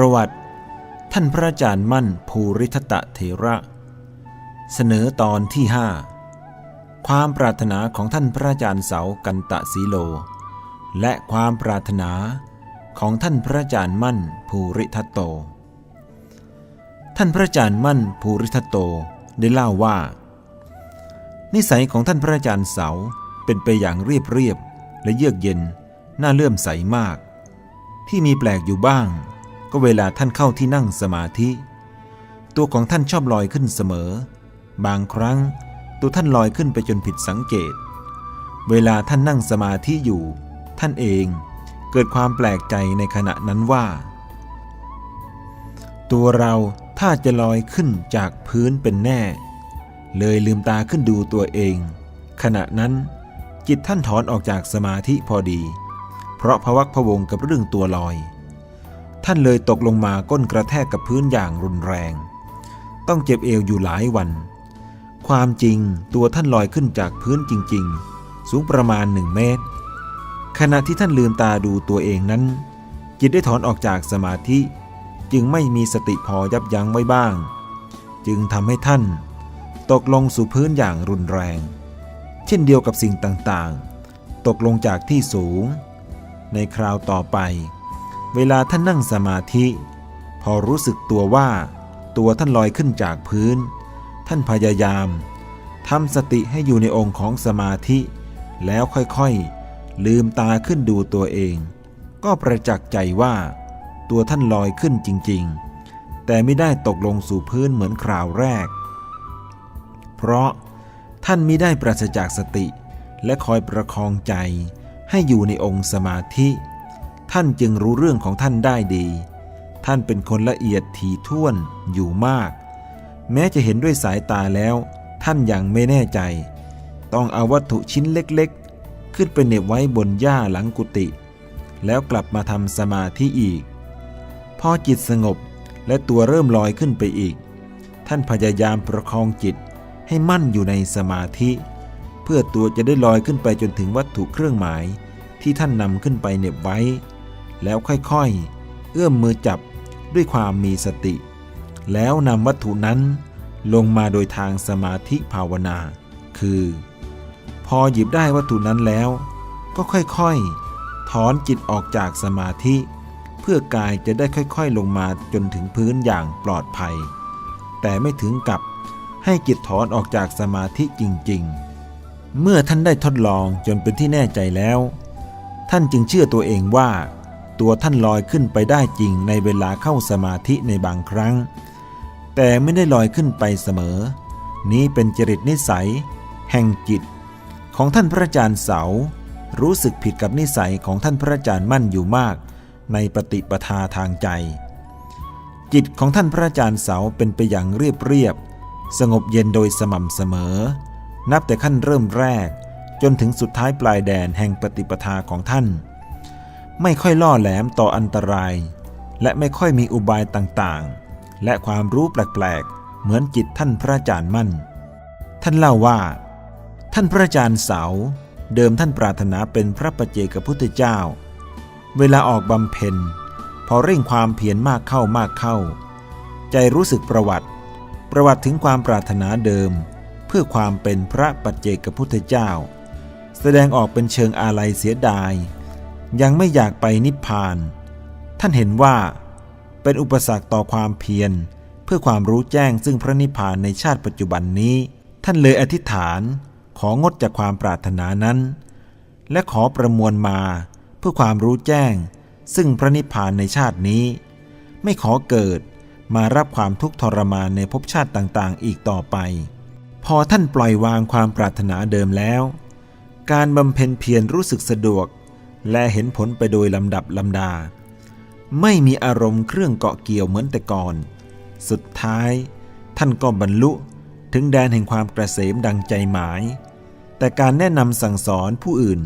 ประวัติ ท่านพระอาจารย์มั่นภูริทัตเถระ เสนอตอนที่ห้าความปรารถนาของท่านพระอาจารย์เสากันตะสีโล และความปรารถนาของท่านพระอาจารย์มั่นภูริทัตโต ท่านพระอาจารย์มั่นภูริทัตโตได้เล่าว่า นิสัยของท่านพระอาจารย์เสาเป็นไปอย่างเรียบเรียบและเยือกเย็นน่าเลื่อมใสมาก ที่มีแปลกอยู่บ้าง ก็เวลาท่านเข้าที่นั่งสมาธิ ตัวของท่านชอบลอยขึ้นเสมอ บางครั้งตัวท่านลอยขึ้นไปจนผิดสังเกต เวลาท่านนั่งสมาธิอยู่ ท่านเองเกิดความแปลกใจในขณะนั้นว่า ตัวเราถ้าจะลอยขึ้นจากพื้นเป็นแน่ เลยลืมตาขึ้นดูตัวเอง ขณะนั้นจิตท่านถอนออกจากสมาธิพอดี เพราะพวักพวงกับเรื่องตัวลอย ท่านเลยตกลงมาก้นกระแทกกับพื้นอย่างรุนแรง ต้องเจ็บเอวอยู่หลายวัน ความจริงตัวท่านลอยขึ้นจากพื้นจริง ๆ สูงประมาณหนึ่งเมตร ขณะที่ท่านลืมตาดูตัวเองนั้น จิตได้ถอนออกจากสมาธิ จึงไม่มีสติพอยับยั้งไว้บ้าง จึงทำให้ท่าน ตกลงสู่พื้นอย่างรุนแรง เช่นเดียวกับสิ่งต่างๆ ตกลงจากที่สูง ในคราวต่อไป เวลาท่านนั่งสมาธิ พอรู้สึกตัวว่าตัวท่านลอยขึ้นจากพื้น ท่านพยายามทำสติให้อยู่ในองค์ของสมาธิ แล้วค่อยๆ ลืมตาขึ้นดูตัวเอง ก็ประจักษ์ใจว่า ตัวท่านลอยขึ้นจริงๆ แต่ไม่ได้ตกลงสู่พื้นเหมือนคราวแรก เพราะท่านมิได้ปราศจากสติ และคอยประคองใจให้อยู่ในองค์สมาธิ ท่านจึงรู้เรื่องของท่านได้ดี ท่านเป็นคนละเอียดถี่ถ้วนอยู่มาก แม้จะเห็นด้วยสายตาแล้ว ท่านยังไม่แน่ใจ ต้องเอาวัตถุชิ้นเล็กๆ ขึ้นไปเหน็บไว้บนหญ้าหลังกุฏิแล้วกลับมาทำสมาธิอีก พอจิตสงบและตัวเริ่มลอยขึ้นไปอีก ท่านพยายามประคองจิตให้มั่นอยู่ในสมาธิ เพื่อตัวจะได้ลอยขึ้นไปจนถึงวัตถุเครื่องหมายที่ท่านนำขึ้นไปเหน็บไว้ แล้วค่อยๆ เอื้อมมือจับด้วยความมีสติ แล้วนำวัตถุนั้นลงมาโดยทางสมาธิภาวนา คือ พอหยิบได้วัตถุนั้นแล้ว ก็ค่อยๆ ถอนจิตออกจากสมาธิ เพื่อกายจะได้ค่อยๆ ลงมาจนถึงพื้นอย่างปลอดภัย แต่ไม่ถึงกับให้จิตถอนออกจากสมาธิจริงๆ เมื่อท่านได้ทดลองจนเป็นที่แน่ใจแล้ว ท่านจึงเชื่อตัวเองว่า ตัวท่านลอยขึ้นไปได้จริงในเวลาเข้าสมาธิในบางครั้ง แต่ไม่ได้ลอยขึ้นไปเสมอ นี้เป็นจริตนิสัย แห่งจิต ของท่านพระอาจารย์เสา รู้สึกผิดกับนิสัยของท่านพระอาจารย์มั่นอยู่มาก ในปฏิปทาทางใจ จิตของท่านพระอาจารย์เสาเป็นไปอย่างเรียบเรียบ สงบเย็นโดยสม่ำเสมอ นับแต่ขั้นเริ่มแรกจนถึงสุดท้ายปลายแดนแห่งปฏิปทาของท่าน ไม่ค่อยล่อแหลมต่ออันตราย และไม่ค่อยมีอุบายต่างๆ และความรู้แปลกๆ เหมือนจิตท่านพระอาจารย์มั่น ท่านเล่าว่า ท่านพระอาจารย์เสา เดิมท่านปรารถนาเป็นพระปัจเจกพุทธเจ้า เวลาออกบำเพ็ญพอเร่งความเพียรมากเข้ามากเข้า ใจรู้สึกประวัติ ประวัติถึงความปรารถนาเดิม เพื่อความเป็นพระปัจเจกพุทธเจ้า แสดงออกเป็นเชิงอาลัยเสียดาย ยังไม่อยากไปนิพพาน ท่านเห็นว่า เป็นอุปสรรคต่อความเพียร เพื่อความรู้แจ้งซึ่งพระนิพพานในชาติปัจจุบันนี้ ท่านเลยอธิษฐานของดจากความปรารถนานั้น และขอประมวลมาเพื่อความรู้แจ้ง ซึ่งพระนิพพานในชาตินี้ ไม่ขอเกิดมารับความทุกข์ทรมานในภพชาติต่างๆ อีกต่อไป พอท่านปล่อยวางความปรารถนาเดิมแล้ว การบำเพ็ญเพียรรู้สึกสะดวก และเห็นผลไปโดยลำดับลำดา ไม่มีอารมณ์เครื่องเกาะเกี่ยวเหมือนแต่ก่อน สุดท้าย ท่านก็บรรลุถึงแดนแห่งความกระเสมดังใจหมาย แต่การแนะนำสั่งสอนผู้อื่น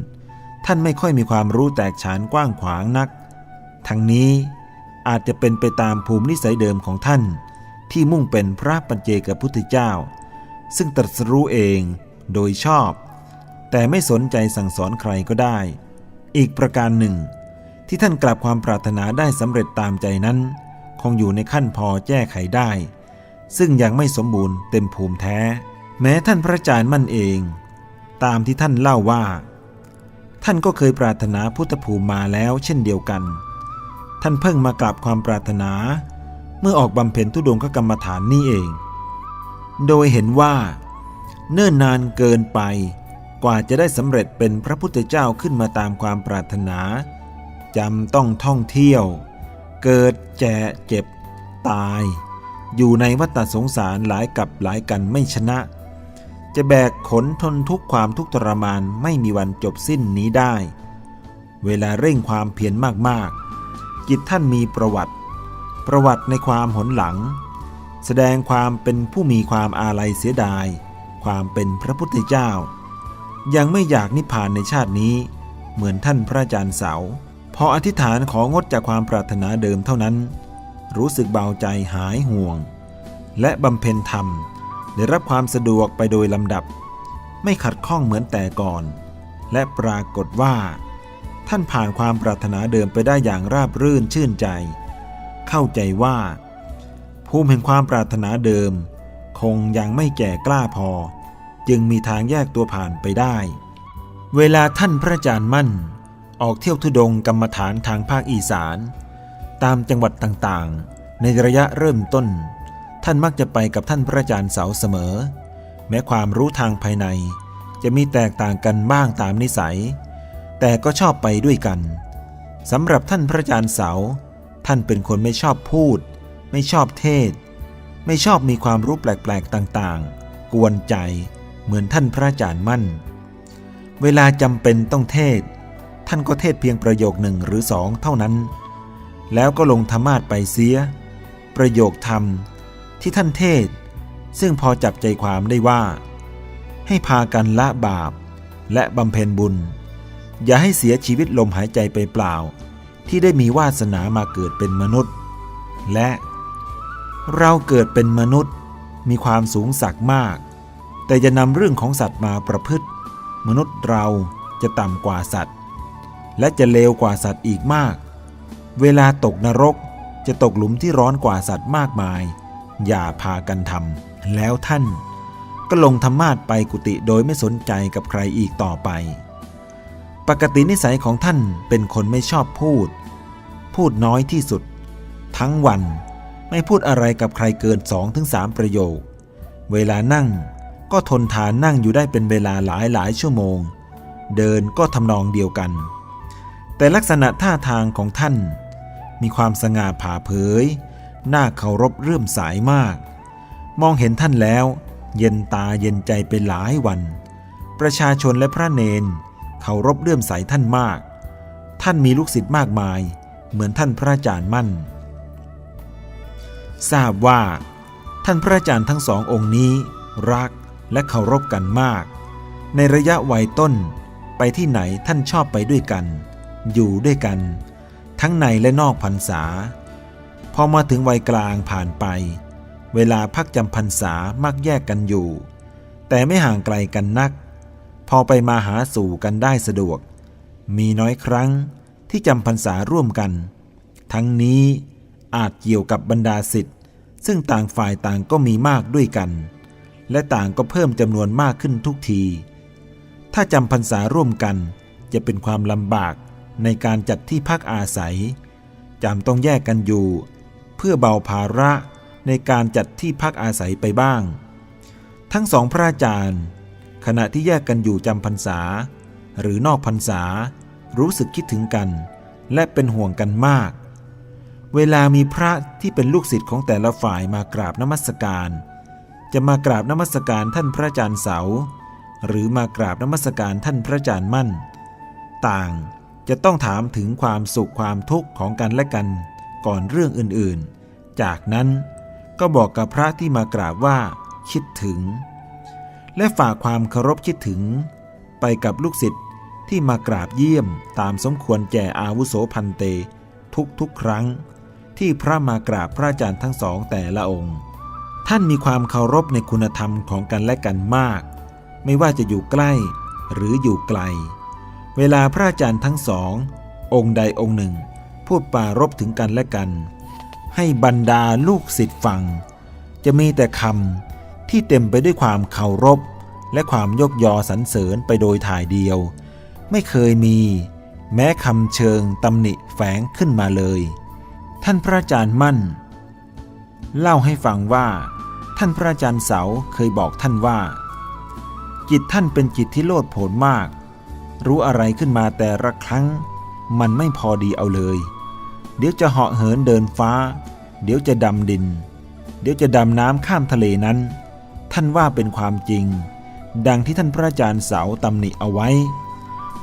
ท่านไม่ค่อยมีความรู้แตกฉานกว้างขวางนัก ทั้งนี้อาจจะเป็นไปตามภูมินิสัยเดิมของท่าน ที่มุ่งเป็นพระปัญเจกพุทธเจ้า ซึ่งตรัสรู้เองโดยชอบ แต่ไม่สนใจสั่งสอนใครก็ได้ อีกประการหนึ่ง ที่ท่านกลับความปรารถนาได้สำเร็จตามใจนั้น คงอยู่ในขั้นพอแก้ไขได้ ซึ่งยังไม่สมบูรณ์เต็มภูมิแท้ แม้ท่านพระอาจารย์มั่นเอง ตามที่ท่านเล่าว่า ท่านก็เคยปรารถนาพุทธภูมิมาแล้วเช่นเดียวกัน ท่านเพิ่งมากราบความปรารถนา เมื่อออกบำเพ็ญทุดงคกรรมฐานนี่เอง โดยเห็นว่า เนิ่นนานเกินไป กว่าจะได้สำเร็จเป็นพระพุทธเจ้าขึ้นมาตามความปรารถนาจำต้องท่องเที่ยว เกิดแก่เจ็บ ตาย อยู่ในวัฏสงสารหลายกับหลายกันไม่ชนะ จะแบกขนทนทุกความทุกทรมานไม่มีวันจบสิ้นนี้ได้ เวลาเร่งความเพียรมากๆ จิตท่านมีประวัติ ประวัติในความหนหลัง แสดงความเป็นผู้มีความอาลัยเสียดาย ความเป็นพระพุทธเจ้า ยังไม่อยากนิพพานในชาตินี้ เหมือนท่านพระอาจารย์เสา พออธิษฐานของดจากความปรารถนาเดิมเท่านั้น รู้สึกเบาใจหายห่วง และบำเพ็ญธรรม ได้รับความสะดวกไปโดยลำดับ ไม่ขัดข้องเหมือนแต่ก่อน และปรากฏว่า ท่านผ่านความปรารถนาเดิมไปได้อย่างราบรื่นชื่นใจ เข้าใจว่า ภูมิแห่งความปรารถนาเดิม คงยังไม่แก่กล้าพอ จึงมีทางแยกตัวผ่านไปได้ เวลาท่านพระอาจารย์มั่น ออกเที่ยวทุดงกรรมฐานทางภาคอีสาน ตามจังหวัดต่างๆ ในระยะเริ่มต้น ท่านมักจะไปกับท่านพระอาจารย์เสาเสมอ แม้ความรู้ทางภายใน จะมีแตกต่างกันบ้างตามนิสัย แต่ก็ชอบไปด้วยกันสำหรับท่านพระอาจารย์เสา ท่านเป็นคนไม่ชอบพูด ไม่ชอบเทศ ไม่ชอบมีความรู้แปลกๆต่างๆ กวนใจ เหมือนท่านพระอาจารย์มั่น เวลาจำเป็นต้องเทศ ท่านก็เทศเพียงประโยคหนึ่งหรือสองเท่านั้น แล้วก็ลงธรรมาสไปเสีย ประโยคธรรมที่ท่านเทศ ซึ่งพอจับใจความได้ว่า ให้พากันละบาปและบำเพ็ญบุญ อย่าให้เสียชีวิตลมหายใจไปเปล่า ที่ได้มีวาสนามาเกิดเป็นมนุษย์ และ เราเกิดเป็นมนุษย์มีความสูงสักมาก แต่จะนำเรื่องของสัตว์มาประพฤติ มนุษย์เราจะต่ำกว่าสัตว์ และจะเลวกว่าสัตว์อีกมาก เวลาตกนรกจะตกหลุมที่ร้อนกว่าสัตว์มากมาย อย่าพากันทำแล้วท่าน ก็ลงธรรมาสไปกุฏิโดยไม่สนใจกับใครอีกต่อไป ปกตินิสัยของท่านเป็นคนไม่ชอบพูด พูดน้อยที่สุด ทั้งวันไม่พูดอะไรกับใครเกิน2องถึงสประโยค เวลานั่ง ก็ทนทานนั่งอยู่ได้เป็นเวลาหลายหลายชั่วโมง เดินก็ทำนองเดียวกัน แต่ลักษณะท่าทางของท่าน มีความสง่าผ่าเผย น่าเคารพเรื่มสายมาก มองเห็นท่านแล้ว เย็นตาเย็นใจไปหลายวัน ประชาชนและพระเนนเคารพเรื่อมใสท่านมาก ท่านมีลูกศิษย์มากมาย เหมือนท่านพระอาจารย์มั่น ทราบว่า ท่านพระอาจารย์ทั้งสององค์นี้รัก และเคารพกันมาก ในระยะวัยต้นไปที่ไหนท่านชอบไปด้วยกัน อยู่ด้วยกัน ทั้งในและนอกพรรษา พอมาถึงวัยกลางผ่านไป เวลาพักจำพรรษามักแยกกันอยู่ แต่ไม่ห่างไกลกันนัก พอไปมาหาสู่กันได้สะดวก มีน้อยครั้งที่จำพรรษาร่วมกัน ทั้งนี้อาจเกี่ยวกับบรรดาสิทธิ์ซึ่งต่างฝ่ายต่างก็มีมากด้วยกัน และต่างก็เพิ่มจำนวนมากขึ้นทุกที ถ้าจำพรรษาร่วมกันจะเป็นความลำบากในการจัดที่พักอาศัยจำต้องแยกกันอยู่ เพื่อเบาภาระในการจัดที่พักอาศัยไปบ้าง ทั้งสองพระอาจารย์ ขณะที่แยกกันอยู่จำพรรษา หรือนอกพรรษา รู้สึกคิดถึงกัน และเป็นห่วงกันมาก เวลามีพระที่เป็นลูกศิษย์ของแต่ละฝ่ายมากราบนมัสการ จะมากราบนมัสการท่านพระอาจารย์เสา หรือมากราบนมัสการท่านพระอาจารย์มั่น ต่างจะต้องถามถึงความสุขความทุกข์ของกันและกัน ก่อนเรื่องอื่นๆ จากนั้นก็บอกกับพระที่มากราบว่า คิดถึง และฝากความเคารพคิดถึง ไปกับลูกศิษย์ที่มากราบเยี่ยมตามสมควรแก่อาวุโสพันเต ทุกๆครั้ง ที่พระมากราบพระอาจารย์ทั้งสองแต่ละองค์ ท่านมีความเคารพในคุณธรรมของกันและกันมาก ไม่ว่าจะอยู่ใกล้หรืออยู่ไกล เวลาพระอาจารย์ทั้งสอง องค์ใดองค์หนึ่ง พูดปารบถึงกันและกัน ให้บรรดาลูกศิษย์ฟัง จะมีแต่คำที่เต็มไปด้วยความเคารพ และความยกยอสรรเสริญไปโดยถ่ายเดียว ไม่เคยมี แม้คำเชิงตำหนิแฝงขึ้นมาเลย ท่านพระอาจารย์มั่น เล่าให้ฟังว่า ท่านพระอาจารย์เสาเคยบอกท่านว่า จิตท่านเป็นจิตที่โลดโผนมาก รู้อะไรขึ้นมาแต่ละครั้ง มันไม่พอดีเอาเลย เดี๋ยวจะเหาะเหินเดินฟ้า เดี๋ยวจะดำดิน เดี๋ยวจะดำน้ำข้ามทะเลนั้น ท่านว่าเป็นความจริง ดังที่ท่านพระอาจารย์เสาตำหนิเอาไว้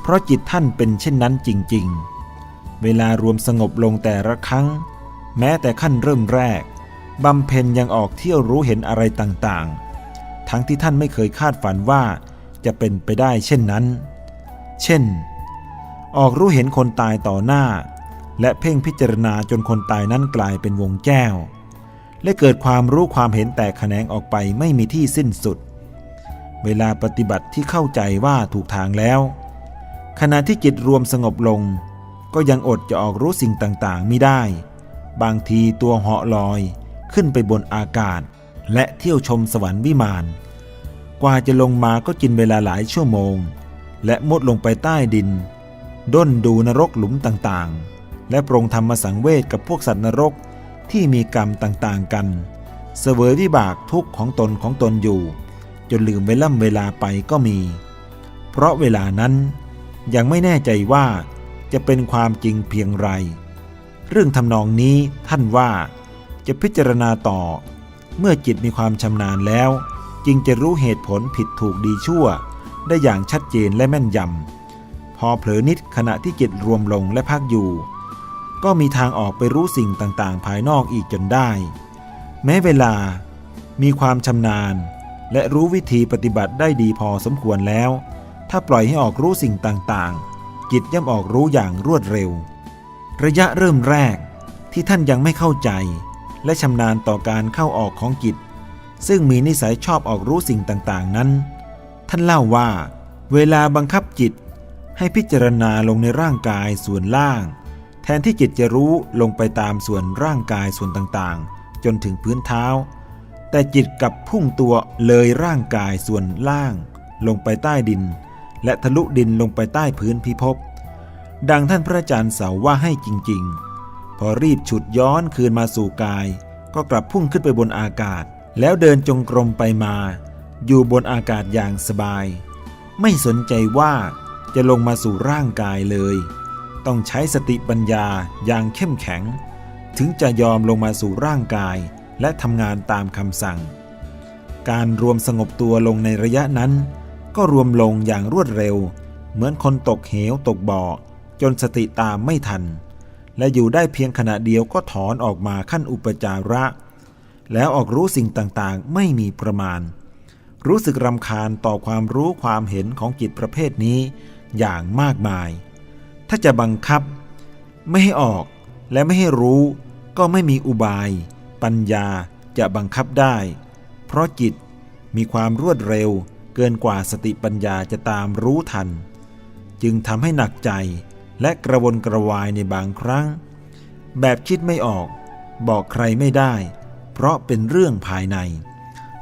เพราะจิตท่านเป็นเช่นนั้นจริง ๆ เวลารวมสงบลงแต่ละครั้ง แม้แต่ขั้นเริ่มแรก บำเพ็ญยังออกเที่ยวรู้เห็นอะไรต่างๆ ทั้งที่ท่านไม่เคยคาดฝันว่าจะเป็นไปได้เช่นนั้น เช่น ออกรู้เห็นคนตายต่อหน้า และเพ่งพิจารณาจนคนตายนั้นกลายเป็นวงแก้ว และเกิดความรู้ความเห็นแตกแขนงออกไปไม่มีที่สิ้นสุด เวลาปฏิบัติที่เข้าใจว่าถูกทางแล้ว ขณะที่จิตรวมสงบลง ก็ยังอดจะออกรู้สิ่งต่างๆไม่ได้ บางทีตัวเหาะลอย ขึ้นไปบนอากาศ และเที่ยวชมสวรรค์วิมาน กว่าจะลงมาก็กินเวลาหลายชั่วโมง และมุดลงไปใต้ดิน ด้นดูนรกหลุมต่างๆ และปรงธรรมสังเวชกับพวกสัตว์นรกที่มีกรรมต่างๆกัน เสวยวิบากทุกข์ของตนของตนอยู่ จนลืมเวล่ำเวลาไปก็มี เพราะเวลานั้นยังไม่แน่ใจว่าจะเป็นความจริงเพียงไร เรื่องทำนองนี้ท่านว่า จะพิจารณาต่อ เมื่อจิตมีความชำนาญแล้ว จึงจะรู้เหตุผลผิดถูกดีชั่ว ได้อย่างชัดเจนและแม่นยำ พอเผลอนิดขณะที่จิตรวมลงและพักอยู่ ก็มีทางออกไปรู้สิ่งต่างๆ ภายนอกอีกจนได้ แม้เวลา มีความชำนาญ และรู้วิธีปฏิบัติได้ดีพอสมควรแล้ว ถ้าปล่อยให้ออกรู้สิ่งต่างๆ จิตย่อมออกรู้อย่างรวดเร็ว ระยะเริ่มแรกที่ท่านยังไม่เข้าใจ และชำนาญต่อการเข้าออกของจิตซึ่งมีนิสัยชอบออกรู้สิ่งต่างๆนั้น ท่านเล่าว่า เวลาบังคับจิตให้พิจารณาลงในร่างกายส่วนล่าง แทนที่จิตจะรู้ลงไปตามส่วนร่างกายส่วนต่างๆ จนถึงพื้นเท้า แต่จิตกลับพุ่งตัวเลยร่างกายส่วนล่าง ลงไปใต้ดิน และทะลุดินลงไปใต้พื้นพิภพดังท่านพระอาจารย์เสาว่าให้จริง ๆ พอรีบฉุดย้อนคืนมาสู่กาย ก็กลับพุ่งขึ้นไปบนอากาศ แล้วเดินจงกรมไปมา อยู่บนอากาศอย่างสบาย ไม่สนใจว่าจะลงมาสู่ร่างกายเลย ต้องใช้สติปัญญาอย่างเข้มแข็ง ถึงจะยอมลงมาสู่ร่างกายและทำงานตามคำสั่ง การรวมสงบตัวลงในระยะนั้น ก็รวมลงอย่างรวดเร็ว เหมือนคนตกเหวตกบ่อ จนสติตามไม่ทัน และอยู่ได้เพียงขณะเดียวก็ถอนออกมาขั้นอุปจาระ แล้วออกรู้สิ่งต่างๆ ไม่มีประมาณ รู้สึกรำคาญต่อความรู้ความเห็นของจิตประเภทนี้อย่างมากมาย ถ้าจะบังคับ ไม่ให้ออกและไม่ให้รู้ ก็ไม่มีอุบาย ปัญญาจะบังคับได้ เพราะจิตมีความรวดเร็วเกินกว่าสติปัญญาจะตามรู้ทัน จึงทำให้หนักใจ และกระวนกระวายในบางครั้ง แบบคิดไม่ออก บอกใครไม่ได้ เพราะเป็นเรื่องภายใน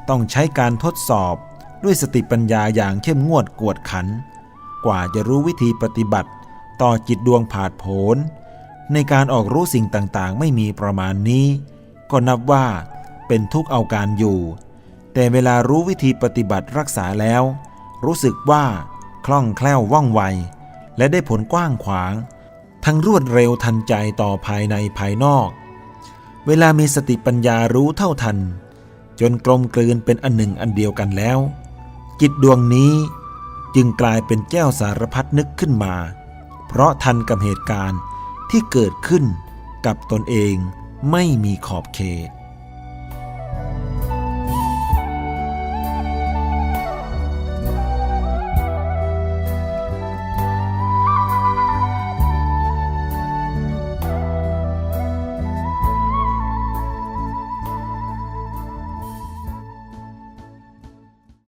ต้องใช้การทดสอบด้วยสติปัญญาอย่างเข้มงวดกวดขัน กว่าจะรู้วิธีปฏิบัติ ต่อจิตดวงผาดโผนในการออกรู้สิ่งต่างๆ ไม่มีประมาณนี้ ก็นับว่าเป็นทุกข์เอาการอยู่ แต่เวลารู้วิธีปฏิบัติรักษาแล้ว รู้สึกว่าคล่องแคล่วว่องไว และได้ผลกว้างขวาง ทั้งรวดเร็วทันใจต่อภายในภายนอก เวลามีสติปัญญารู้เท่าทัน จนกลมกลืนเป็นอันหนึ่งอันเดียวกันแล้ว จิตดวงนี้จึงกลายเป็นแก้วสารพัดนึกขึ้นมา เพราะทันกับเหตุการณ์ที่เกิดขึ้นกับตนเองไม่มีขอบเขต